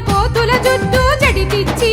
పోతుల జుట్టు జడిపిచ్చి